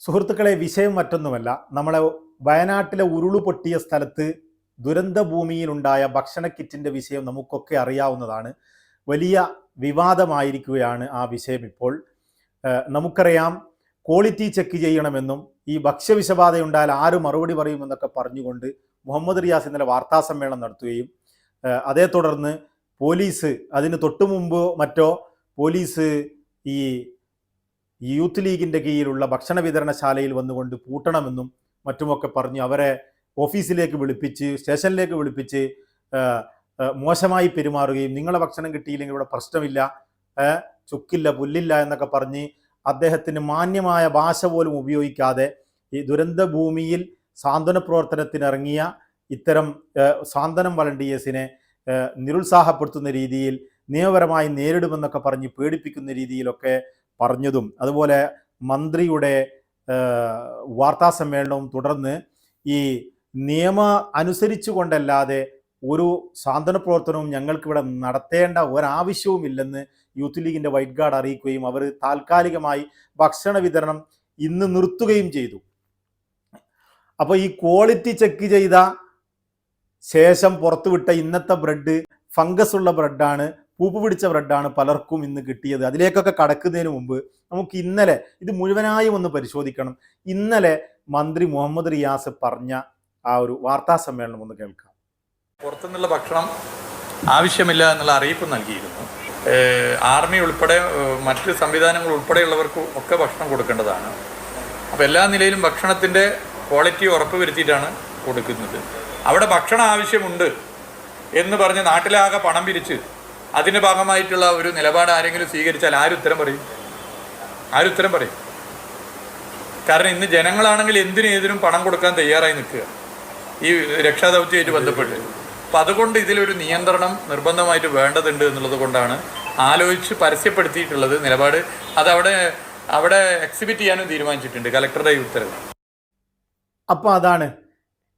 സുഹൃത്തുക്കളെ വിഷയം മറ്റൊന്നുമല്ല. നമ്മളെ വയനാട്ടിലെ ഉരുളു പൊട്ടിയ സ്ഥലത്ത് ദുരന്ത ഭൂമിയിലുണ്ടായ ഭക്ഷണ കിറ്റിന്റെ വിഷയം നമുക്കൊക്കെ അറിയാവുന്നതാണ്. വലിയ വിവാദമായിരിക്കുകയാണ് ആ വിഷയം ഇപ്പോൾ. നമുക്കറിയാം ക്വാളിറ്റി ചെക്ക് ചെയ്യണമെന്നും ഈ ഭക്ഷ്യവിഷബാധയുണ്ടായാൽ ആര് മറുപടി പറയുമെന്നൊക്കെ പറഞ്ഞുകൊണ്ട് മുഹമ്മദ് റിയാസ് ഇന്നലെ വാർത്താ സമ്മേളനം നടത്തുകയും അതേ തുടർന്ന് പോലീസ് അതിന് തൊട്ടു മുമ്പോ മറ്റോ പോലീസ് ഈ യൂത്ത് ലീഗിന്റെ കീഴിലുള്ള ഭക്ഷണ വിതരണശാലയിൽ വന്നുകൊണ്ട് പൂട്ടണമെന്നും മറ്റുമൊക്കെ പറഞ്ഞു. അവരെ ഓഫീസിലേക്ക് വിളിപ്പിച്ച് സ്റ്റേഷനിലേക്ക് വിളിപ്പിച്ച് മോശമായി പെരുമാറുകയും നിങ്ങളെ ഭക്ഷണം കിട്ടിയില്ലെങ്കിൽ ഇവിടെ പ്രശ്നമില്ല ചുക്കില്ല പുല്ലില്ല എന്നൊക്കെ പറഞ്ഞ് അദ്ദേഹത്തിന് മാന്യമായ ഭാഷ പോലും ഉപയോഗിക്കാതെ ഈ ദുരന്ത ഭൂമിയിൽ സാന്ത്വന പ്രവർത്തനത്തിനിറങ്ങിയ ഇത്തരം സാന്ത്വനം വളണ്ടിയേഴ്സിനെ നിരുത്സാഹപ്പെടുത്തുന്ന രീതിയിൽ നിയമപരമായി നേരിടുമെന്നൊക്കെ പറഞ്ഞ് പേടിപ്പിക്കുന്ന രീതിയിലൊക്കെ പറഞ്ഞതും അതുപോലെ മന്ത്രിയുടെ വാർത്താ സമ്മേളനവും തുടർന്ന് ഈ നിയമ അനുസരിച്ചു കൊണ്ടല്ലാതെ ഒരു സാന്ത്വന പ്രവർത്തനവും ഞങ്ങൾക്കിവിടെ നടത്തേണ്ട ഒരാവശ്യവുമില്ലെന്ന് യൂത്ത് ലീഗിന്റെ വൈറ്റ് ഗാർഡ് അറിയിക്കുകയും അവർ താൽക്കാലികമായി ഭക്ഷണ വിതരണം ഇന്ന് നിർത്തുകയും ചെയ്തു. അപ്പോൾ ഈ ക്വാളിറ്റി ചെക്ക് ചെയ്ത ശേഷം പുറത്തുവിട്ട ഇന്നത്തെ ബ്രെഡ് ഫംഗസ് ഉള്ള ബ്രെഡാണ് പൂപ്പ് പിടിച്ച ബ്രെഡാണ് പലർക്കും ഇന്ന് കിട്ടിയത്. അതിലേക്കൊക്കെ കടക്കുന്നതിന് മുമ്പ് നമുക്ക് ഇന്നലെ ഇത് മുഴുവനായും ഒന്ന് പരിശോധിക്കണം. ഇന്നലെ മന്ത്രി മുഹമ്മദ് റിയാസ് പറഞ്ഞ ആ ഒരു വാർത്താ സമ്മേളനം ഒന്ന് കേൾക്കാം. പുറത്തുനിന്നുള്ള ഭക്ഷണം ആവശ്യമില്ല എന്നുള്ള അറിയിപ്പ് നൽകിയിരുന്നു. ആർമി ഉൾപ്പെടെ മറ്റ് സംവിധാനങ്ങൾ ഉൾപ്പെടെയുള്ളവർക്കും ഒക്കെ ഭക്ഷണം കൊടുക്കേണ്ടതാണ്. അപ്പോൾ എല്ലാ നിലയിലും ഭക്ഷണത്തിന്റെ ക്വാളിറ്റി ഉറപ്പുവരുത്തിയിട്ടാണ് കൊടുക്കുന്നത്. അവിടെ ഭക്ഷണം ആവശ്യമുണ്ട് എന്ന് പറഞ്ഞ് നാട്ടിലാകെ പണം പിരിച്ച് അതിന്റെ ഭാഗമായിട്ടുള്ള ഒരു നിലപാട് ആരെങ്കിലും സ്വീകരിച്ചാൽ ആരുത്തരം പറയും? ആരുത്തരം പറയും? കാരണം ഇന്ന് ജനങ്ങളാണെങ്കിൽ എന്തിനും ഏതിനും പണം കൊടുക്കാൻ തയ്യാറായി നിൽക്കുക. ഈ രക്ഷാദൗത്യമായിട്ട് ബന്ധപ്പെട്ട്. അപ്പം അതുകൊണ്ട് ഇതിലൊരു നിയന്ത്രണം നിർബന്ധമായിട്ട് വേണ്ടതുണ്ട് എന്നുള്ളത് കൊണ്ടാണ് ആലോചിച്ച് പരസ്യപ്പെടുത്തിയിട്ടുള്ളത് നിലപാട്. അതവിടെ അവിടെ എക്സിബിറ്റ് ചെയ്യാനും തീരുമാനിച്ചിട്ടുണ്ട് കലക്ടറുടെ ഈ ഉത്തരവ്. അപ്പോൾ അതാണ്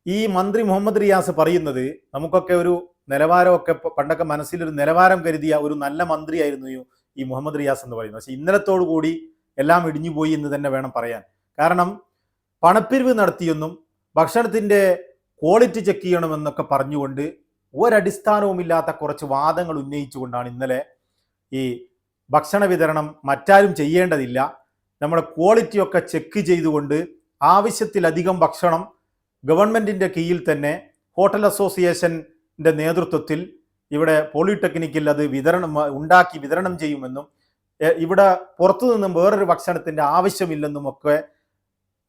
ഈ മന്ത്രി മുഹമ്മദ് റിയാസ് പറയുന്നത്. നമുക്കൊക്കെ ഒരു നിലവാരമൊക്കെ പണ്ടൊക്കെ മനസ്സിലൊരു നിലവാരം കരുതിയ ഒരു നല്ല മന്ത്രിയായിരുന്നു ഈ- മുഹമ്മദ് റിയാസ് എന്ന് പറയുന്നത്. പക്ഷെ ഇന്നലത്തോടു കൂടി എല്ലാം ഇടിഞ്ഞുപോയി എന്ന് തന്നെ വേണം പറയാൻ. കാരണം പണപ്പിരിവ് നടത്തിയെന്നും ഭക്ഷണത്തിന്റെ ക്വാളിറ്റി ചെക്ക് ചെയ്യണമെന്നൊക്കെ പറഞ്ഞുകൊണ്ട് ഒരടിസ്ഥാനവുമില്ലാത്ത കുറച്ച് വാദങ്ങൾ ഉന്നയിച്ചുകൊണ്ടാണ് ഇന്നലെ ഈ ഭക്ഷണ വിതരണം മറ്റാരും ചെയ്യേണ്ടതില്ല. നമ്മുടെ ക്വാളിറ്റിയൊക്കെ ചെക്ക് ചെയ്തുകൊണ്ട് ആവശ്യത്തിലധികം ഭക്ഷണം ഗവൺമെന്റിന്റെ കീഴിൽ തന്നെ ഹോട്ടൽ അസോസിയേഷന്റെ നേതൃത്വത്തിൽ ഇവിടെ പോളിടെക്നിക്കിൽ അത് വിതരണം ഉണ്ടാക്കി വിതരണം ചെയ്യുമെന്നും ഇവിടെ പുറത്തു നിന്നും വേറൊരു ഭക്ഷണത്തിന്റെ ആവശ്യമില്ലെന്നും ഒക്കെ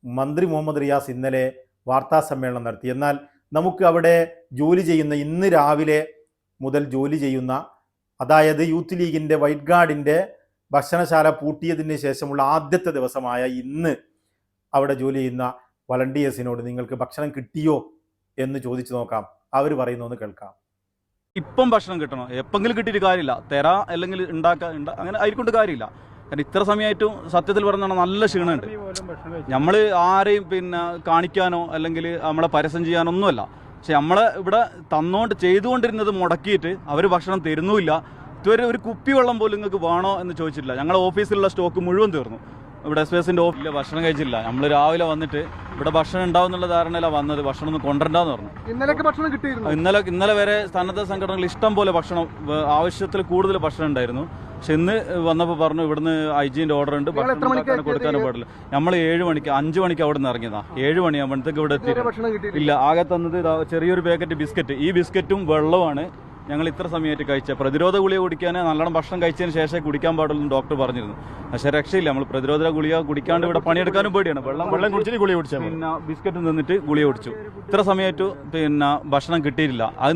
മന്ത്രി മുഹമ്മദ് റിയാസ് ഇന്നലെ വാർത്താ സമ്മേളനം നടത്തി. എന്നാൽ നമുക്ക് അവിടെ ജോലി ചെയ്യുന്ന ഇന്ന് രാവിലെ മുതൽ ജോലി ചെയ്യുന്ന അതായത് യൂത്ത് ലീഗിന്റെ വൈറ്റ് ഗാർഡിന്റെ ഭക്ഷണശാല പൂട്ടിയതിന് ശേഷമുള്ള ആദ്യത്തെ ദിവസമായ ഇന്ന് അവിടെ ജോലി ചെയ്യുന്ന വളണ്ടിയേഴ്സിനോട് നിങ്ങൾക്ക് ഭക്ഷണം കിട്ടിയോ എന്ന് ചോദിച്ചു നോക്കാം. അവർ പറയുന്ന ഒന്ന് കേൾക്കാം. ഇപ്പം ഭക്ഷണം കിട്ടണം. എപ്പെങ്കിലും കിട്ടിയിട്ട് കാര്യമില്ല. തെറ അല്ലെങ്കിൽ ഉണ്ടാക്കാൻ അങ്ങനെ ആയിക്കൊണ്ട് കാര്യമില്ല. കാരണം ഇത്ര സമയമായിട്ടും സത്യത്തിൽ പറഞ്ഞാൽ നല്ല ക്ഷീണമുണ്ട്. നമ്മൾ ആരെയും പിന്നെ കാണിക്കാനോ അല്ലെങ്കിൽ നമ്മളെ പരസ്യം ചെയ്യാനോ ഒന്നുമല്ല പക്ഷെ നമ്മളെ ഇവിടെ തന്നോണ്ട് ചെയ്തുകൊണ്ടിരുന്നത് മുടക്കിയിട്ട് അവർ ഭക്ഷണം തരുന്നുമില്ല. ഇതുവരെ ഒരു കുപ്പി വെള്ളം പോലും നിങ്ങൾക്ക് വേണോ എന്ന് ചോദിച്ചിട്ടില്ല. ഞങ്ങളുടെ ഓഫീസിലുള്ള സ്റ്റോക്ക് മുഴുവൻ തീർന്നു. ഇവിടെ എസ് എസിന്റെ ഓഫീസിൽ ഭക്ഷണം കഴിച്ചില്ല. നമ്മൾ രാവിലെ വന്നിട്ട് ഇവിടെ ഭക്ഷണം ഉണ്ടാവും എന്നുള്ള ധാരണയിലാണ് വന്നത്. ഭക്ഷണം ഒന്ന് കൊണ്ടുവരണ്ടെന്ന് പറഞ്ഞു. ഇന്നലെയൊക്കെ ഭക്ഷണം കിട്ടിയിരുന്നു. ഇന്നലെ ഇന്നലെ വരെ സന്നദ്ധ സംഘടനകൾ ഇഷ്ടം പോലെ ഭക്ഷണം ആവശ്യത്തിൽ കൂടുതൽ ഭക്ഷണം ഉണ്ടായിരുന്നു. പക്ഷെ ഇന്ന് വന്നപ്പോൾ പറഞ്ഞു ഇവിടുന്ന് ഐ ജിന്റെ ഓർഡർ ഉണ്ട് ഭക്ഷണം കൊടുക്കാൻ? പാടില്ല. നമ്മൾ ഏഴ് മണിക്ക് അഞ്ച് മണിക്ക് അവിടെ നിന്ന് ഇറങ്ങിയതാ. ഏഴ് മണിയാകുമ്പോഴത്തേക്ക് ഇവിടെ എത്തി ഇല്ല ആകെ തന്നത് ചെറിയൊരു പാക്കറ്റ് ബിസ്ക്കറ്റ്. ഈ ബിസ്ക്കറ്റും വെള്ളമാണ് ഞങ്ങൾ ഇത്ര സമയമായിട്ട് കഴിച്ച പ്രതിരോധ ഗുളിക കുടിക്കാൻ നല്ലോണം ഭക്ഷണം കഴിച്ചതിന് ശേഷമേ കുടിക്കാൻ പാടുള്ളൂ ഡോക്ടർ പറഞ്ഞിരുന്നു. പക്ഷെ രക്ഷയില്ല. നമ്മൾ പ്രതിരോധ ഗുളിക കുടിക്കാണ്ട് ഇവിടെ പണിയെടുക്കാനും പേടിയാണ്. വെള്ളം വെള്ളം കുടിച്ചിട്ട് ഗുളിക കുടിച്ചു പിന്നെ ബിസ്ക്കറ്റ് നിന്നിട്ട് ഗുളിക കുടിച്ചു. ഇത്ര സമയമായിട്ട് പിന്നെ ഭക്ഷണം കിട്ടിയിട്ടില്ല. അത്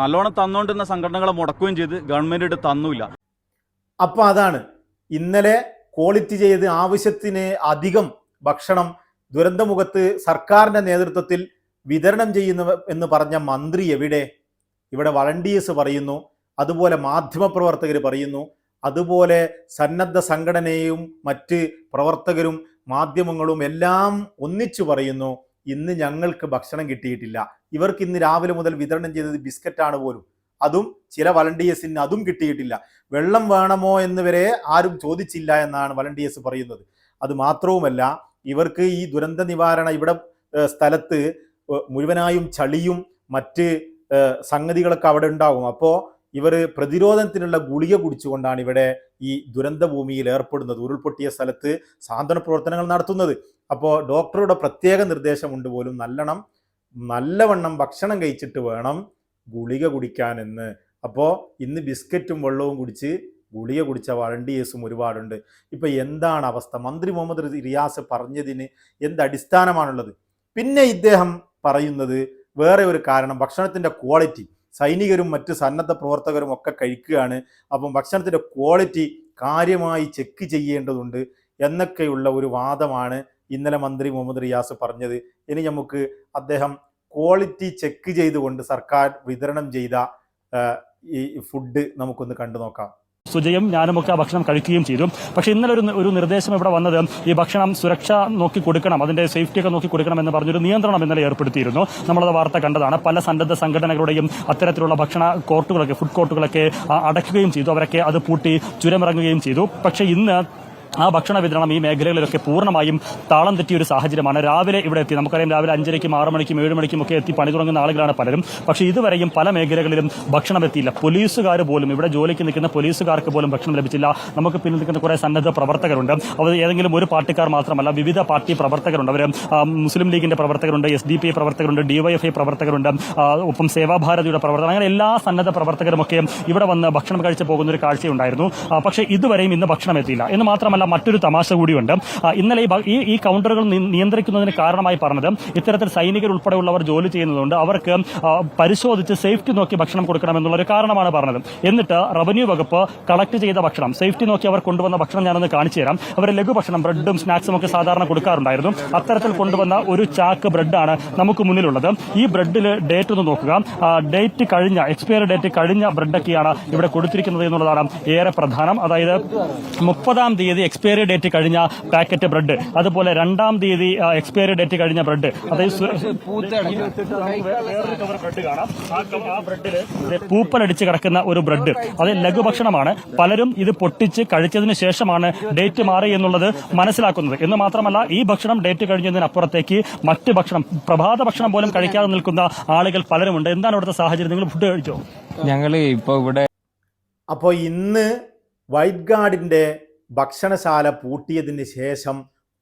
നല്ലോണം തന്നോണ്ടിരുന്ന സംഘടനകളെ മുടക്കുകയും ചെയ്ത് ഗവൺമെന്റ് തന്നൂല. അപ്പൊ അതാണ് ഇന്നലെ ക്വാളിറ്റി ചെയ്ത് ആവശ്യത്തിന് അധികം ഭക്ഷണം ദുരന്തമുഖത്ത് സർക്കാരിന്റെ നേതൃത്വത്തിൽ വിതരണം ചെയ്യുന്ന എന്ന് പറഞ്ഞ മന്ത്രി എവിടെ? ഇവിടെ വളണ്ടിയേഴ്സ് പറയുന്നു അതുപോലെ മാധ്യമപ്രവർത്തകർ പറയുന്നു അതുപോലെ സന്നദ്ധ സംഘടനയും മറ്റ് പ്രവർത്തകരും മാധ്യമങ്ങളും എല്ലാം ഒന്നിച്ചു പറയുന്നു ഇന്ന് ഞങ്ങൾക്ക് ഭക്ഷണം കിട്ടിയിട്ടില്ല. ഇവർക്ക് ഇന്ന് രാവിലെ മുതൽ വിതരണം ചെയ്തത് ബിസ്ക്കറ്റാണ് പോലും. അതും ചില വളണ്ടിയേഴ്സിന് അതും കിട്ടിയിട്ടില്ല. വെള്ളം വേണമോ എന്ന് വരെ ആരും ചോദിച്ചില്ല എന്നാണ് വളണ്ടിയേഴ്സ് പറയുന്നത്. അത് മാത്രവുമല്ല ഇവർക്ക് ഈ ദുരന്ത നിവാരണ ഇവിടെ സ്ഥലത്ത് മുഴുവനായും ചളിയും മറ്റ് സംഗതികളൊക്കെ അവിടെ ഉണ്ടാകും അപ്പോൾ ഇവർ പ്രതിരോധത്തിനുള്ള ഗുളിക കുടിച്ചുകൊണ്ടാണ് ഇവിടെ ഈ ദുരന്ത ഭൂമിയിൽ ഏർപ്പെടുന്നത് ഉരുൾപൊട്ടിയ സ്ഥലത്ത് സാന്ത്വന പ്രവർത്തനങ്ങൾ നടത്തുന്നത്. അപ്പോൾ ഡോക്ടറുടെ പ്രത്യേക നിർദ്ദേശമുണ്ട് പോലും നല്ലവണ്ണം നല്ലവണ്ണം ഭക്ഷണം കഴിച്ചിട്ട് വേണം ഗുളിക കുടിക്കാനെന്ന്. അപ്പോൾ ഇന്ന് ബിസ്ക്കറ്റും വെള്ളവും കുടിച്ച് ഗുളിക കുടിച്ച വളണ്ടിയേഴ്സും ഒരുപാടുണ്ട്. ഇപ്പൊ എന്താണ് അവസ്ഥ? മന്ത്രി മുഹമ്മദ് റിയാസ് പറഞ്ഞതിന് എന്ത് അടിസ്ഥാനമാണുള്ളത്? പിന്നെ ഇദ്ദേഹം പറയുന്നത് വേറെ ഒരു കാരണം ഭക്ഷണത്തിന്റെ ക്വാളിറ്റി സൈനികരും മറ്റ് സന്നദ്ധ പ്രവർത്തകരും ഒക്കെ കഴിക്കുകയാണ്. അപ്പം ഭക്ഷണത്തിന്റെ ക്വാളിറ്റി കാര്യമായി ചെക്ക് ചെയ്യേണ്ടതുണ്ട് എന്നൊക്കെയുള്ള ഒരു വാദമാണ് ഇന്നലെ മന്ത്രി മുഹമ്മദ് റിയാസ് പറഞ്ഞത്. ഇനി നമുക്ക് അദ്ദേഹം ക്വാളിറ്റി ചെക്ക് ചെയ്തുകൊണ്ട് സർക്കാർ വിതരണം ചെയ്ത ഈ ഫുഡ് നമുക്കൊന്ന് കണ്ടു നോക്കാം സുജയും ഞാനുമൊക്കെ ആ ഭക്ഷണം കഴിക്കുകയും ചെയ്തു. പക്ഷേ ഇന്നലെ ഒരു ഒരു നിർദ്ദേശം ഇവിടെ വന്നത് ഈ ഭക്ഷണം സുരക്ഷ നോക്കി കൊടുക്കണം അതിന്റെ സേഫ്റ്റി ഒക്കെ നോക്കി കൊടുക്കണം എന്ന് പറഞ്ഞൊരു നിയന്ത്രണം ഇന്നലെ ഏർപ്പെടുത്തിയിരുന്നു. നമ്മളത് വാർത്ത കണ്ടതാണ്. പല സന്നദ്ധ സംഘടനകളുടെയും അത്തരത്തിലുള്ള ഭക്ഷണ കോർട്ടുകളൊക്കെ ഫുഡ് കോർട്ടുകളൊക്കെ അടയ്ക്കുകയും ചെയ്തു. അവരൊക്കെ അത് പൂട്ടി ചുരമിറങ്ങുകയും ചെയ്തു. പക്ഷേ ഇന്ന് ആ ഭക്ഷണ വിതരണം ഈ മേഖലകളിലൊക്കെ പൂർണമായും താളം തെറ്റിയ ഒരു സാഹചര്യമാണ്. രാവിലെ ഇവിടെ എത്തി നമുക്കറിയാം രാവിലെ അഞ്ചരയ്ക്കും ആറ് മണിക്കും ഏഴ് മണിക്കും ഒക്കെ എത്തി പണി തുടങ്ങുന്ന ആളുകളാണ് പലരും. പക്ഷേ ഇതുവരെയും പല മേഖലകളിലും ഭക്ഷണം എത്തിയില്ല. പോലീസുകാർ പോലും ഇവിടെ ജോലിക്ക് നിൽക്കുന്ന പോലീസുകാർക്ക് പോലും ഭക്ഷണം ലഭിച്ചില്ല. നമുക്ക് പിന്നിൽ നിൽക്കുന്ന കുറേ സന്നദ്ധ പ്രവർത്തകരുണ്ട്. അവർ ഏതെങ്കിലും ഒരു പാർട്ടിക്കാർ മാത്രമല്ല വിവിധ പാർട്ടി പ്രവർത്തകരുണ്ട്. അവർ മുസ്ലിം ലീഗിന്റെ പ്രവർത്തകരുണ്ട് എസ് ഡി പി പ്രവർത്തകരുണ്ട് ഡിവൈഎഫ്ഐ പ്രവർത്തകരുണ്ട് ഒപ്പം സേവാഭാരതിയുടെ പ്രവർത്തകർ അങ്ങനെ എല്ലാ സന്നദ്ധ പ്രവർത്തകരും പ്രവർത്തകരുമൊക്കെ ഇവിടെ വന്ന് ഭക്ഷണം കഴിച്ച് പോകുന്ന ഒരു കാഴ്ചയുണ്ടായിരുന്നു. പക്ഷേ ഇതുവരെയും ഇന്ന് ഭക്ഷണം എത്തിയില്ല. എന്ന് മാത്രമല്ല മറ്റൊരു തമാശ കൂടിയുണ്ട്. ഇന്നലെ ഈ ഈ കൗണ്ടറുകൾ നിയന്ത്രിക്കുന്നതിന് കാരണമായി പറഞ്ഞത് ഇത്തരത്തിൽ സൈനികർ ഉൾപ്പെടെയുള്ളവർ ജോലി ചെയ്യുന്നതുകൊണ്ട് അവർക്ക് പരിശോധിച്ച് സേഫ്റ്റി നോക്കി ഭക്ഷണം കൊടുക്കണമെന്നുള്ള ഒരു കാരണമാണ് പറഞ്ഞത്. എന്നിട്ട് റവന്യൂ വകുപ്പ് കളക്ട് ചെയ്ത ഭക്ഷണം സേഫ്റ്റി നോക്കി അവർ കൊണ്ടുവന്ന ഭക്ഷണം ഞാനൊന്ന് കാണിച്ചു തരാം. അവർ ലഘുഭക്ഷണം ബ്രെഡും സ്നാക്സും ഒക്കെ സാധാരണ കൊടുക്കാറുണ്ടായിരുന്നു. അത്തരത്തിൽ കൊണ്ടുവന്ന ഒരു ചാക്ക് ബ്രെഡാണ് നമുക്ക് മുന്നിലുള്ളത്. ഈ ബ്രെഡിൽ ഡേറ്റ് ഒന്ന് നോക്കുക. ഡേറ്റ് കഴിഞ്ഞ എക്സ്പയർ ഡേറ്റ് കഴിഞ്ഞ ബ്രെഡൊക്കെയാണ് ഇവിടെ കൊടുത്തിരിക്കുന്നത് എന്നുള്ളതാണ് ഏറെ പ്രധാനം. അതായത് മുപ്പതാം തീയതി എക്സ്പയറി ഡേറ്റ് കഴിഞ്ഞ പാക്കറ്റ് ബ്രെഡ് അതുപോലെ രണ്ടാം തീയതി എക്സ്പയറി ഡേറ്റ് കഴിഞ്ഞ ബ്രെഡ് അതായത് വേറൊരു ബ്രെഡ് കാണാം. ആ ബ്രെഡിൽ പൂപ്പലടിച്ച് കിടക്കുന്ന ഒരു ബ്രെഡ് അത് ലഘുഭക്ഷണമാണ്. പലരും ഇത് പൊട്ടിച്ച് കഴിച്ചതിന് ശേഷമാണ് ഡേറ്റ് മാറി എന്നുള്ളത് മനസ്സിലാക്കുന്നത്. എന്ന് മാത്രമല്ല ഈ ഭക്ഷണം ഡേറ്റ് കഴിഞ്ഞതിനപ്പുറത്തേക്ക് മറ്റ് ഭക്ഷണം പ്രഭാത ഭക്ഷണം പോലും കഴിക്കാതെ നിൽക്കുന്ന ആളുകൾ പലരുമുണ്ട്. എന്താണ് ഇവിടുത്തെ സാഹചര്യം? നിങ്ങൾ ഫുഡ് കഴിച്ചോ? ഞങ്ങൾ ഇപ്പോൾ ഇവിടെ അപ്പോൾ ഇന്ന് വൈറ്റ് ഗാർഡിന്റെ ഭക്ഷണശാല പൂട്ടിയതിന് ശേഷം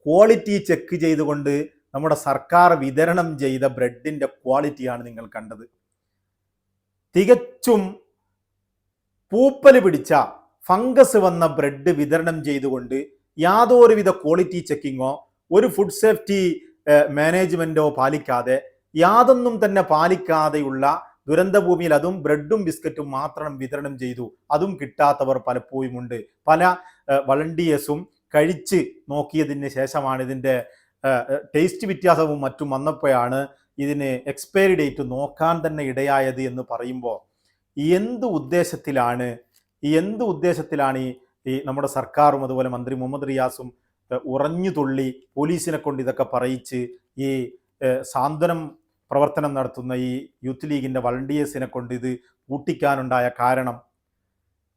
ക്വാളിറ്റി ചെക്ക് ചെയ്തുകൊണ്ട് നമ്മുടെ സർക്കാർ വിതരണം ചെയ്ത ബ്രെഡിന്റെ ക്വാളിറ്റിയാണ് നിങ്ങൾ കണ്ടത്. തികച്ചും പൂപ്പൽ പിടിച്ച ഫംഗസ് വന്ന ബ്രെഡ് വിതരണം ചെയ്തുകൊണ്ട് യാതൊരുവിധ ക്വാളിറ്റി ചെക്കിങ്ങോ ഒരു ഫുഡ് സേഫ്റ്റി മാനേജ്മെന്റോ പാലിക്കാതെ യാതൊന്നും തന്നെ പാലിക്കാതെയുള്ള ദുരന്തഭൂമിയിൽ അതും ബ്രെഡും ബിസ്ക്കറ്റും മാത്രം വിതരണം ചെയ്തു. അതും കിട്ടാത്തവർ പലപ്പോഴും ഉണ്ട് പല വളണ്ടിയേഴ്സും കഴിച്ച് നോക്കിയതിന് ശേഷമാണ് ഇതിന്റെ ടേസ്റ്റ് വ്യത്യാസവും മറ്റും വന്നപ്പോഴാണ് ഇതിന് എക്സ്പയറി ഡേറ്റ് നോക്കാൻ തന്നെ ഇടയായത് എന്ന് പറയുമ്പോൾ എന്ത് ഉദ്ദേശത്തിലാണ് എന്ത് ഉദ്ദേശത്തിലാണ് ഈ നമ്മുടെ സർക്കാരും അതുപോലെ മന്ത്രി മുഹമ്മദ് റിയാസും ഉറഞ്ഞു തുള്ളി പോലീസിനെ കൊണ്ട് ഇതൊക്കെ പറയിച്ച് ഈ സാന്ത്വനം പ്രവർത്തനം നടത്തുന്ന ഈ യൂത്ത് ലീഗിന്റെ വളണ്ടിയേഴ്സിനെ കൊണ്ട് ഇത് കൂട്ടിക്കാനുണ്ടായ കാരണം?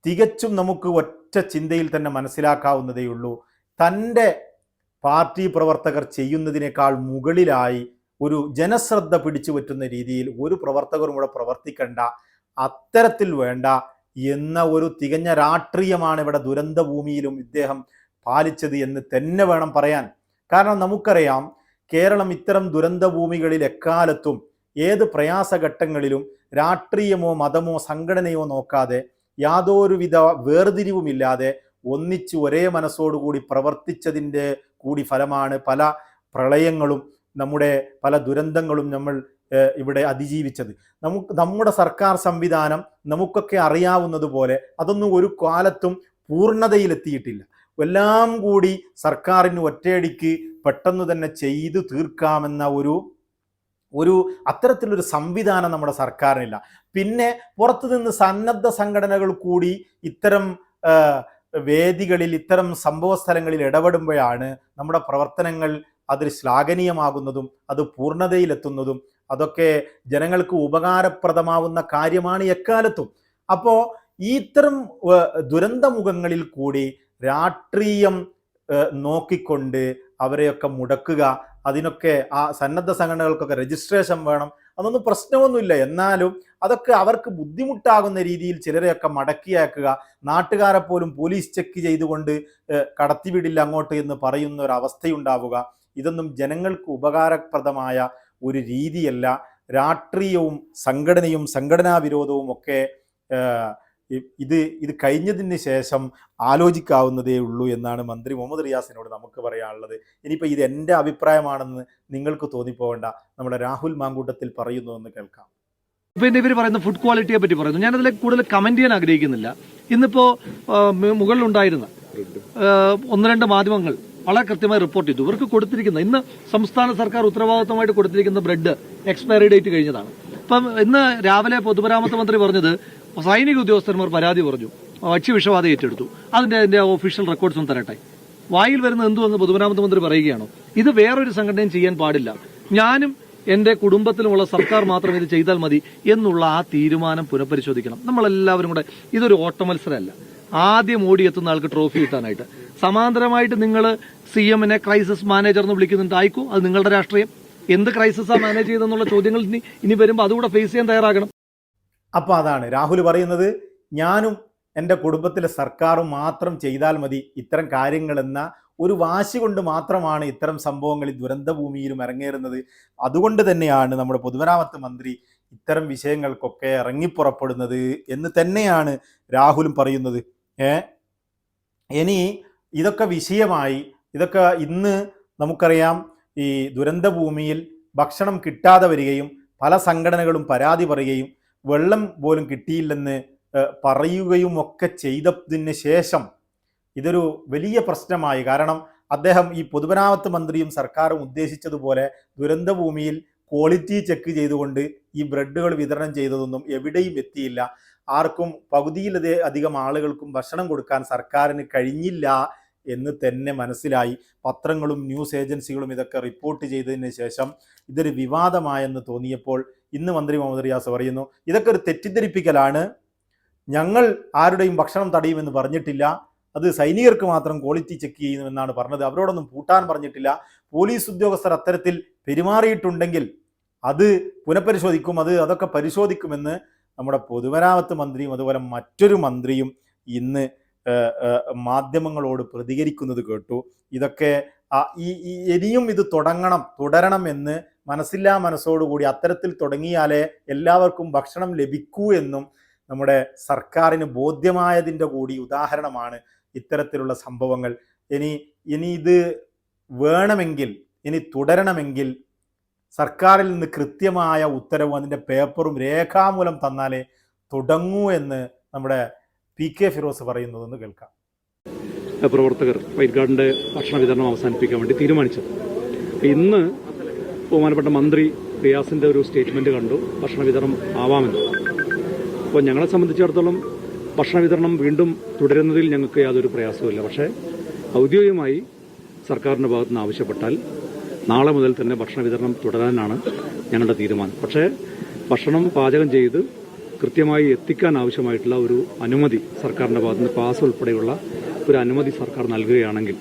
തികച്ചും നമുക്ക് ഒറ്റ ചിന്തയിൽ തന്നെ മനസ്സിലാക്കാവുന്നതേ ഉള്ളൂ. തന്റെ പാർട്ടി പ്രവർത്തകർ ചെയ്യുന്നതിനേക്കാൾ മുകളിലായി ഒരു ജനശ്രദ്ധ പിടിച്ചു പറ്റുന്ന രീതിയിൽ ഒരു പ്രവർത്തകരും കൂടെ പ്രവർത്തിക്കേണ്ട അത്തരത്തിൽ വേണ്ട എന്ന ഒരു തികഞ്ഞ രാഷ്ട്രീയമാണ് ഇവിടെ ദുരന്തഭൂമിയിലും ഇദ്ദേഹം പാലിച്ചത് എന്ന് തന്നെ വേണം പറയാൻ. കാരണം നമുക്കറിയാം കേരളം ഇത്തരം ദുരന്തഭൂമികളിൽ എക്കാലത്തും ഏത് പ്രയാസഘട്ടങ്ങളിലും രാഷ്ട്രീയമോ മതമോ സംഘടനയോ നോക്കാതെ യാതൊരുവിധ വേർതിരിവുമില്ലാതെ ഒന്നിച്ച് ഒരേ മനസ്സോടുകൂടി പ്രവർത്തിച്ചതിന്റെ കൂടി ഫലമാണ് പല പ്രളയങ്ങളും നമ്മുടെ പല ദുരന്തങ്ങളും നമ്മൾ ഇവിടെ അതിജീവിച്ചത്. നമുക്ക് നമ്മുടെ സർക്കാർ സംവിധാനം നമുക്കൊക്കെ അറിയാവുന്നത് പോലെ അതൊന്നും ഒരു കാലത്തും പൂർണതയിലെത്തിയിട്ടില്ല. എല്ലാം കൂടി സർക്കാരിന് ഒറ്റയടിക്ക് പെട്ടെന്ന് തന്നെ ചെയ്തു തീർക്കാമെന്ന ഒരു ഒരു അത്തരത്തിലൊരു സംവിധാനം നമ്മുടെ സർക്കാരിനില്ല. പിന്നെ പുറത്തു നിന്ന് സന്നദ്ധ സംഘടനകൾ കൂടി ഇത്തരം വേദികളിൽ ഇത്തരം സംഭവ സ്ഥലങ്ങളിൽ ഇടപെടുമ്പോഴാണ് നമ്മുടെ പ്രവർത്തനങ്ങൾ അതിൽ ശ്ലാഘനീയമാകുന്നതും അത് പൂർണതയിലെത്തുന്നതും അതൊക്കെ ജനങ്ങൾക്ക് ഉപകാരപ്രദമാവുന്ന കാര്യമാണ് എക്കാലത്തും. അപ്പോൾ ഇത്തരം ദുരന്തമുഖങ്ങളിൽ കൂടി രാഷ്ട്രീയം നോക്കിക്കൊണ്ട് അവരെയൊക്കെ മുടക്കുക അതിനൊക്കെ ആ സന്നദ്ധ സംഘടനകൾക്കൊക്കെ രജിസ്ട്രേഷൻ വേണം. അതൊന്നും പ്രശ്നമൊന്നുമില്ല. എന്നാലും അതൊക്കെ അവർക്ക് ബുദ്ധിമുട്ടാകുന്ന രീതിയിൽ ചിലരെയൊക്കെ മടക്കിയാക്കുക നാട്ടുകാരെ പോലും പോലീസ് ചെക്ക് ചെയ്തുകൊണ്ട് കടത്തിവിടില്ല അങ്ങോട്ട് എന്ന് പറയുന്ന ഒരു അവസ്ഥയുണ്ടാവുക ഇതൊന്നും ജനങ്ങൾക്ക് ഉപകാരപ്രദമായ ഒരു രീതിയല്ല. രാഷ്ട്രീയവും സംഘടനയും സംഘടനാ വിരോധവും ഒക്കെ ഇത് ഇത് കഴിഞ്ഞതിന് ശേഷം ആലോചിക്കാവുന്നതേ ഉള്ളൂ എന്നാണ് മന്ത്രി മുഹമ്മദ് റിയാസിനോട് നമുക്ക് പറയാനുള്ളത്. ഇനിയിപ്പോൾ ഇത് എന്റെ അഭിപ്രായമാണെന്ന് നിങ്ങൾക്ക് തോന്നിപ്പോവേണ്ട നമ്മുടെ രാഹുൽ മാങ്കൂട്ടത്തിൽ പറയുന്നു എന്ന് കേൾക്കാം. പിന്നെ ഇവർ പറയുന്ന ഫുഡ് ക്വാളിറ്റിയെ പറ്റി പറയുന്നു. അതിലേക്ക് കൂടുതൽ കമന്റ് ചെയ്യാൻ ആഗ്രഹിക്കുന്നില്ല. ഇന്നിപ്പോ മുകളിലുണ്ടായിരുന്ന ഒന്ന് രണ്ട് മാധ്യമങ്ങൾ വളരെ കൃത്യമായി റിപ്പോർട്ട് ചെയ്തു. ഇവർക്ക് കൊടുത്തിരിക്കുന്ന ഇന്ന് സംസ്ഥാന സർക്കാർ ഉത്തരവാദിത്തമായിട്ട് കൊടുത്തിരിക്കുന്ന ബ്രെഡ് എക്സ്പയറി ഡേറ്റ് കഴിഞ്ഞതാണ്. അപ്പം ഇന്ന് രാവിലെ പൊതുമരാമത്ത് മന്ത്രി പറഞ്ഞത് സൈനിക ഉദ്യോഗസ്ഥന്മാർ പരാതി പറഞ്ഞു. ഭക്ഷ്യവിഷബാധ ഏറ്റെടുത്തു. അതിന്റെ അതിന്റെ ഒഫീഷ്യൽ റെക്കോർഡ്സ് ഒന്ന് തരട്ടെ. വായിൽ വരുന്ന എന്തുവെന്ന് പൊതുമരാമത്ത് മന്ത്രി പറയുകയാണോ? ഇത് വേറൊരു സംഘടനയും ചെയ്യാൻ പാടില്ല. ഞാനും എന്റെ കുടുംബത്തിലുമുള്ള സർക്കാർ മാത്രം ഇത് ചെയ്താൽ മതി എന്നുള്ള ആ തീരുമാനം പുനഃപരിശോധിക്കണം. നമ്മളെല്ലാവരും കൂടെ ഇതൊരു ഓട്ടമത്സരമല്ല. ആദ്യം ഓടിയെത്തുന്ന ആൾക്ക് ട്രോഫി കിട്ടാനായിട്ട്. സമാന്തരമായിട്ട് നിങ്ങൾ സി എമ്മിനെ ക്രൈസിസ് മാനേജർ എന്ന് വിളിക്കുന്നുണ്ട്. ആയിക്കോ അത് നിങ്ങളുടെ രാഷ്ട്രീയം. എന്ത് ക്രൈസിസാണ് മാനേജ് ചെയ്തെന്നുള്ള ചോദ്യങ്ങൾ ഇനി വരുമ്പോൾ അതുകൂടെ ഫേസ് ചെയ്യാൻ തയ്യാറാകണം. അപ്പോൾ അതാണ്. രാഹുൽ പറയുന്നത് ഞാനും എന്റെ കുടുംബത്തിലെ സർക്കാരും മാത്രം ചെയ്താൽ മതി. ഇത്തരം കാര്യങ്ങളെന്ന ഒരു വാശി കൊണ്ട് മാത്രമാണ് ഇത്തരം സംഭവങ്ങൾ ഈ ദുരന്തഭൂമിയിലും ഇറങ്ങേറുന്നത് അതുകൊണ്ട് തന്നെയാണ് നമ്മുടെ പൊതുമരാമത്ത് മന്ത്രി ഇത്തരം വിഷയങ്ങൾക്കൊക്കെ ഇറങ്ങിപ്പുറപ്പെടുന്നത് എന്ന് തന്നെയാണ് രാഹുലും പറയുന്നത്. ഏ? ഇനി ഇതൊക്കെ വിഷയമായി ഇതൊക്കെ ഇന്ന് നമുക്കറിയാം ഈ ദുരന്തഭൂമിയിൽ ഭക്ഷണം കിട്ടാതെ വരികയും പല സംഘടനകളും പരാതി പറയുകയും വെള്ളം പോലും കിട്ടിയില്ലെന്ന് പറയുകയും ഒക്കെ ചെയ്തതിന് ശേഷം ഇതൊരു വലിയ പ്രശ്നമായി. കാരണം അദ്ദേഹം ഈ പൊതുമരാമത്ത് മന്ത്രിയും സർക്കാരും ഉദ്ദേശിച്ചതുപോലെ ദുരന്തഭൂമിയിൽ ക്വാളിറ്റി ചെക്ക് ചെയ്തുകൊണ്ട് ഈ ബ്രെഡുകൾ വിതരണം ചെയ്തതൊന്നും എവിടെയും എത്തിയില്ല. ആർക്കും പകുതിയിലധികം ആളുകൾക്കും ഭക്ഷണം കൊടുക്കാൻ സർക്കാരിന് കഴിഞ്ഞില്ല. എന്ന് തന്നെ മനസ്സിലായി. പത്രങ്ങളും ന്യൂസ് ഏജൻസികളും ഇതൊക്കെ റിപ്പോർട്ട് ചെയ്തതിന് ശേഷം ഇതൊരു വിവാദമായെന്ന് തോന്നിയപ്പോൾ ഇന്ന് മന്ത്രി മുഹമ്മദ് റിയാസ് പറയുന്നു ഇതൊക്കെ ഒരു തെറ്റിദ്ധരിപ്പിക്കലാണ്. ഞങ്ങൾ ആരുടെയും ഭക്ഷണം തടയുമെന്ന് പറഞ്ഞിട്ടില്ല. അത് സൈനികർക്ക് മാത്രം ക്വാളിറ്റി ചെക്ക് ചെയ്യുമെന്നാണ് പറഞ്ഞത്. അവരോടൊന്നും പൂട്ടാൻ പറഞ്ഞിട്ടില്ല. പോലീസ് ഉദ്യോഗസ്ഥർ അത്തരത്തിൽ പെരുമാറിയിട്ടുണ്ടെങ്കിൽ അത് പുനഃപരിശോധിക്കും. അത് അതൊക്കെ പരിശോധിക്കുമെന്ന് നമ്മുടെ പൊതുമരാമത്ത് മന്ത്രിയും അതുപോലെ മറ്റൊരു മന്ത്രിയും ഇന്ന് മാധ്യമങ്ങളോട് പ്രതികരിക്കുന്നത് കേട്ടു. ഇതൊക്കെ ഈ ഇനിയും ഇത് തുടങ്ങണം തുടരണം എന്ന് മനസ്സില്ലാ മനസ്സോടുകൂടി അത്തരത്തിൽ തുടങ്ങിയാലേ എല്ലാവർക്കും ഭക്ഷണം ലഭിക്കൂ എന്നും നമ്മുടെ സർക്കാരിന് ബോധ്യമായതിന്റെ കൂടി ഉദാഹരണമാണ് ഇത്തരത്തിലുള്ള സംഭവങ്ങൾ. ഇനി ഇനി ഇത് വേണമെങ്കിൽ ഇനി തുടരണമെങ്കിൽ സർക്കാരിൽ നിന്ന് കൃത്യമായ ഉത്തരവും അതിന്റെ പേപ്പറും രേഖാമൂലം തന്നാലേ തുടങ്ങൂ എന്ന് നമ്മുടെ പി കെ ഫിറോസ് പറയുന്നതെന്ന് കേൾക്കാം. പ്രവർത്തകർ വൈറ്റ് ഗാർഡിന്റെ ഭക്ഷണ വിതരണം അവസാനിപ്പിക്കാൻ വേണ്ടി തീരുമാനിച്ചത്. ഇന്ന് ബഹുമാനപ്പെട്ട മന്ത്രി റിയാസിന്റെ ഒരു സ്റ്റേറ്റ്മെന്റ് കണ്ടു ഭക്ഷണ വിതരണം ആവാമെന്ന്. അപ്പോൾ ഞങ്ങളെ സംബന്ധിച്ചിടത്തോളം ഭക്ഷണ വിതരണം വീണ്ടും തുടരുന്നതിൽ ഞങ്ങൾക്ക് യാതൊരു പ്രയാസവുമില്ല. പക്ഷേ ഔദ്യോഗികമായി സർക്കാരിന്റെ ഭാഗത്തുനിന്ന് ആവശ്യപ്പെട്ടാൽ നാളെ മുതൽ തന്നെ ഭക്ഷണ വിതരണം തുടരാനാണ് ഞങ്ങളുടെ തീരുമാനം. പക്ഷേ ഭക്ഷണം പാചകം ചെയ്ത് കൃത്യമായി എത്തിക്കാൻ ആവശ്യമായിട്ടുള്ള ഒരു അനുമതി സർക്കാരിന്റെ ഭാഗത്ത് നിന്ന് പാസ് ഉൾപ്പെടെയുള്ള ഒരു അനുമതി സർക്കാർ നൽകുകയാണെങ്കിൽ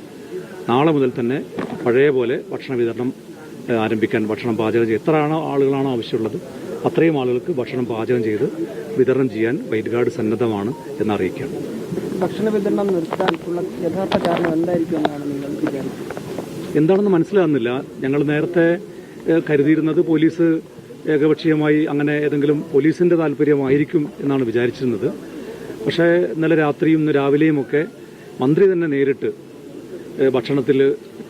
നാളെ മുതൽ തന്നെ പഴയ പോലെ ഭക്ഷണ വിതരണം ആരംഭിക്കാൻ ഭക്ഷണം പാചകം ചെയ്ത് എത്ര ആളുകളാണോ ആവശ്യമുള്ളത് അത്രയും ആളുകൾക്ക് ഭക്ഷണം പാചകം ചെയ്ത് വിതരണം ചെയ്യാൻ വൈറ്റ് ഗാർഡ് സന്നദ്ധമാണ് എന്നറിയിക്കുകയാണ് ഭക്ഷണ വിതരണം നിർത്താനുള്ള യഥാർത്ഥ കാരണം എന്തായിരിക്കും എന്നാണ് നിങ്ങൾ എന്താണെന്ന് മനസ്സിലാകുന്നില്ല. ഞങ്ങൾ നേരത്തെ കരുതിയിരുന്നത് പോലീസ് ഏകപക്ഷീയമായി അങ്ങനെ ഏതെങ്കിലും പോലീസിന്റെ താല്പര്യമായിരിക്കും എന്നാണ് വിചാരിച്ചിരുന്നത്. പക്ഷേ ഇന്നലെ രാത്രിയും ഇന്ന് രാവിലെയും ഒക്കെ മന്ത്രി തന്നെ നേരിട്ട് ഭക്ഷണത്തിൽ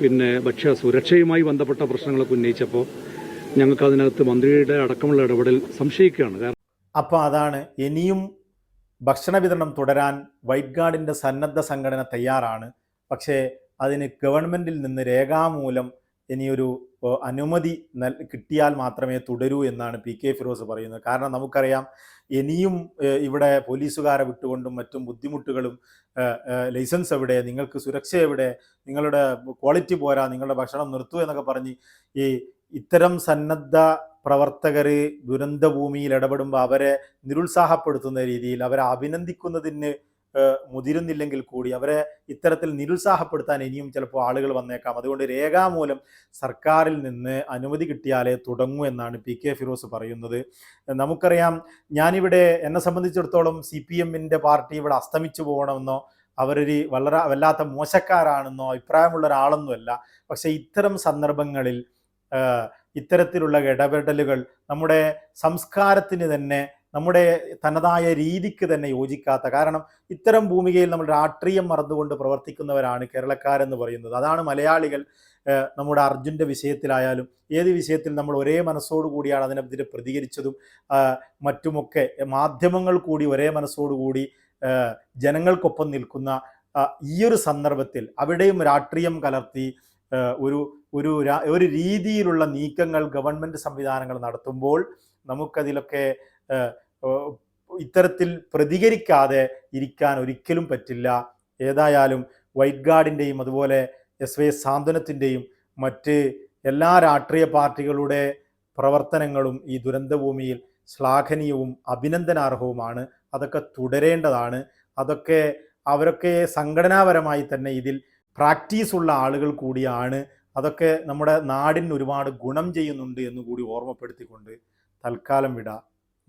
പിന്നെ ഭക്ഷ്യ സുരക്ഷയുമായി ബന്ധപ്പെട്ട പ്രശ്നങ്ങളൊക്കെ ഉന്നയിച്ചപ്പോൾ ഞങ്ങൾക്ക് അതിനകത്ത് മന്ത്രിയുടെ അടക്കമുള്ള ഇടപെടൽ സംശയിക്കുകയാണ്. കാരണം അപ്പോൾ അതാണ് ഇനിയും ഭക്ഷണ വിതരണം തുടരാൻ വൈറ്റ് സന്നദ്ധ സംഘടന തയ്യാറാണ്. പക്ഷേ അതിന് ഗവൺമെന്റിൽ നിന്ന് രേഖാമൂലം ഇനിയൊരു അനുമതി നൽ കിട്ടിയാൽ മാത്രമേ തുടരൂ എന്നാണ് പി കെ ഫിറോസ് പറയുന്നത്. കാരണം നമുക്കറിയാം ഇനിയും ഇവിടെ പോലീസുകാരെ വിട്ടുകൊണ്ടും മറ്റും ബുദ്ധിമുട്ടുകളും ലൈസൻസ് എവിടെ നിങ്ങൾക്ക് സുരക്ഷ എവിടെ നിങ്ങളുടെ ക്വാളിറ്റി പോരാ നിങ്ങളുടെ ഭക്ഷണം നിർത്തൂ എന്നൊക്കെ പറഞ്ഞ് ഈ ഇത്തരം സന്നദ്ധ പ്രവർത്തകർ ദുരന്തഭൂമിയിൽ ഇടപെടുമ്പോൾ അവരെ നിരുത്സാഹപ്പെടുത്തുന്ന രീതിയിൽ അവരെ അഭിനന്ദിക്കുന്നതിന് മുതിരുന്നില്ലെങ്കിൽ കൂടി അവരെ ഇത്തരത്തിൽ നിരുത്സാഹപ്പെടുത്താൻ ഇനിയും ചിലപ്പോൾ ആളുകൾ വന്നേക്കാം. അതുകൊണ്ട് രേഖാമൂലം സർക്കാരിൽ നിന്ന് അനുമതി കിട്ടിയാലേ തുടങ്ങൂ എന്നാണ് പി കെ ഫിറോസ് പറയുന്നത്. നമുക്കറിയാം ഞാനിവിടെ എന്നെ സംബന്ധിച്ചിടത്തോളം സി പി എമ്മിന്റെ പാർട്ടി ഇവിടെ അസ്തമിച്ചു പോകണമെന്നോ അവരൊരു വളരെ വല്ലാത്ത മോശക്കാരാണെന്നോ അഭിപ്രായമുള്ള ഒരാളൊന്നുമല്ല. പക്ഷേ ഇത്തരം സന്ദർഭങ്ങളിൽ ഇത്തരത്തിലുള്ള ഇടപെടലുകൾ നമ്മുടെ സംസ്കാരത്തിന് തന്നെ നമ്മുടെ തനതായ രീതിക്ക് തന്നെ യോജിക്കാത്ത കാരണം ഇത്തരം ഭൂമികയിൽ നമ്മൾ രാഷ്ട്രീയം മറന്നുകൊണ്ട് പ്രവർത്തിക്കുന്നവരാണ് കേരളക്കാരെന്ന് പറയുന്നത്. അതാണ് മലയാളികൾ നമ്മുടെ അർജുന്റെ വിഷയത്തിലായാലും ഏത് വിഷയത്തിൽ നമ്മൾ ഒരേ മനസ്സോടു കൂടിയാണ് അതിനെതിരെ പ്രതികരിച്ചതും മറ്റുമൊക്കെ മാധ്യമങ്ങൾ കൂടി ഒരേ മനസ്സോടുകൂടി ജനങ്ങൾക്കൊപ്പം നിൽക്കുന്ന ഈ ഈയൊരു സന്ദർഭത്തിൽ അവിടെയും രാഷ്ട്രീയം കലർത്തി ഒരു ഒരു ഒരു രീതിയിലുള്ള നീക്കങ്ങൾ ഗവൺമെന്റ് സംവിധാനങ്ങൾ നടത്തുമ്പോൾ നമുക്കതിലൊക്കെ ഇത്തരത്തിൽ പ്രതികരിക്കാതെ ഇരിക്കാൻ ഒരിക്കലും പറ്റില്ല. ഏതായാലും വൈറ്റ് ഗാർഡിന്റെയും അതുപോലെ എസ് വൈ എസ് സാന്ത്വനത്തിന്റെയും മറ്റ് എല്ലാ രാഷ്ട്രീയ പാർട്ടികളുടെ പ്രവർത്തനങ്ങളും ഈ ദുരന്തഭൂമിയിൽ ശ്ലാഘനീയവും അഭിനന്ദനാർഹവുമാണ്. അതൊക്കെ തുടരേണ്ടതാണ്. അതൊക്കെ അവരൊക്കെ സംഘടനാപരമായി തന്നെ ഇതിൽ പ്രാക്ടീസ് ഉള്ള ആളുകൾ കൂടിയാണ്. അതൊക്കെ നമ്മുടെ നാടിന് ഒരുപാട് ഗുണം ചെയ്യുന്നുണ്ട് എന്ന് കൂടി ഓർമ്മപ്പെടുത്തിക്കൊണ്ട് തൽക്കാലം വിട.